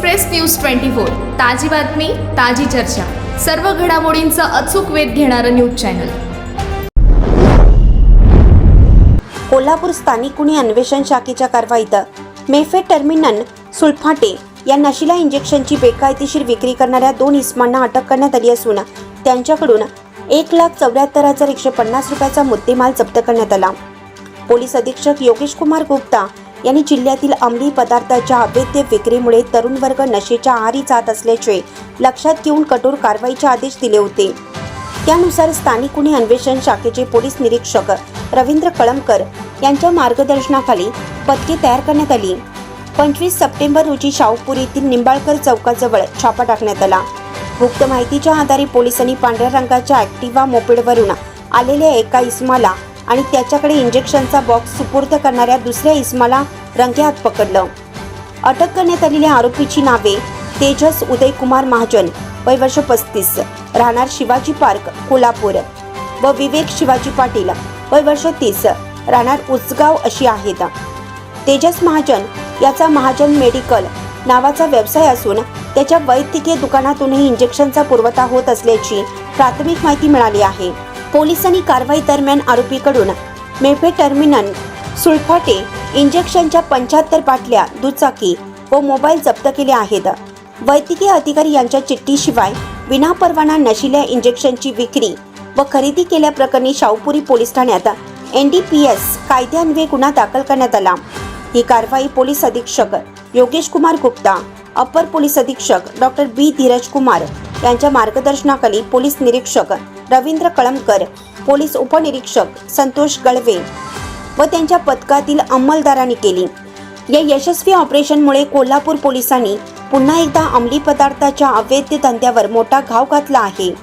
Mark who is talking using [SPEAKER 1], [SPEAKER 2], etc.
[SPEAKER 1] Express news twenty four ताजी बातमी ताजी चर्चा. सर्व घडामोडींचा अचूक वेध घेणारं न्यूज चॅनल.
[SPEAKER 2] कोल्हापूर स्थानिक गुन्हे अन्वेषण शाखेच्या कारवाईत. मेफे टर्मिनल सुलफाटे या नशिला इंजेक्शनची बेकायदेशीर विक्री करणाऱ्या दोन इस्मांना अटक करण्यात आली असून त्यांच्याकडून एक लाख चौऱ्याहत्तर हजार एकशे पन्नास रुपयाचा मुद्देमाल जप्त करण्यात आला. पोलीस अधीक्षक योगेश कुमार गुप्ता यांनी जिल्ह्यातील अंमली पदार्थाच्या अवैध विक्रीमुळे तरुण वर्ग नशेच्या आहारी जात असल्याचे लक्षात घेऊन कठोर कारवाईचे आदेश दिले होते. त्यानुसार स्थानिक गुन्हे अन्वेषण शाखेचे पोलीस निरीक्षक रवींद्र कळमकर यांच्या मार्गदर्शनाखाली पथके तयार करण्यात आली. पंचवीस सप्टेंबर रोजी शाहूपूर येथील निंबाळकर चौकाजवळ छापा टाकण्यात आला. गुप्त माहितीच्या आधारे पोलिसांनी पांढऱ्या रंगाच्या ॲक्टिवा मोपेडवरून आलेल्या एका इसमाला आणि त्याच्याकडे इंजेक्शनचा बॉक्स सुपूर्द करणाऱ्या दुसऱ्या इस्माला रंगेहात पकडलं. अटक करण्यात आलेल्या आरोपीची नावे तेजस उदयकुमार महाजन वय वर्ष पस्तीस राहणार शिवाजी पार्क कोल्हापूर व विवेक शिवाजी पाटील वय वर्ष तीस राहणार उचगाव अशी आहेत. तेजस महाजन याचा महाजन मेडिकल नावाचा व्यवसाय असून त्याच्या वैद्यकीय दुकानातूनही इंजेक्शनचा पुरवठा होत असल्याची प्राथमिक माहिती मिळाली आहे. पोलिसांनी कारवाई दरम्यान आरोपीकडून मेफे टर्मिनल सुलफाटे इंजेक्शनच्या पंच्याहत्तर बाटल्या दुचाकी व मोबाईल जप्त केले आहेत. वैद्यकीय अधिकारी यांच्या चिठ्ठीशिवाय विनापरवाना नशिल्या इंजेक्शनची विक्री व खरेदी केल्याप्रकरणी शाहूपुरी पोलीस ठाण्यात एन डी पी एस कायद्यान्वये गुन्हा दाखल करण्यात आला. ही कारवाई पोलीस अधीक्षक योगेश कुमार गुप्ता अपर पोलीस अधीक्षक डॉक्टर बी धीरज कुमार यांच्या मार्गदर्शनाखाली पोलीस निरीक्षक रवींद्र कळमकर पोलीस उपनिरीक्षक संतोष गळवे व त्यांच्या पथकातील अंमलदारांनी केली. या यशस्वी ऑपरेशनमुळे कोल्हापूर पोलिसांनी पुन्हा एकदा अंमली पदार्थाच्या अवैध धंद्यावर मोठा घाव घातला आहे.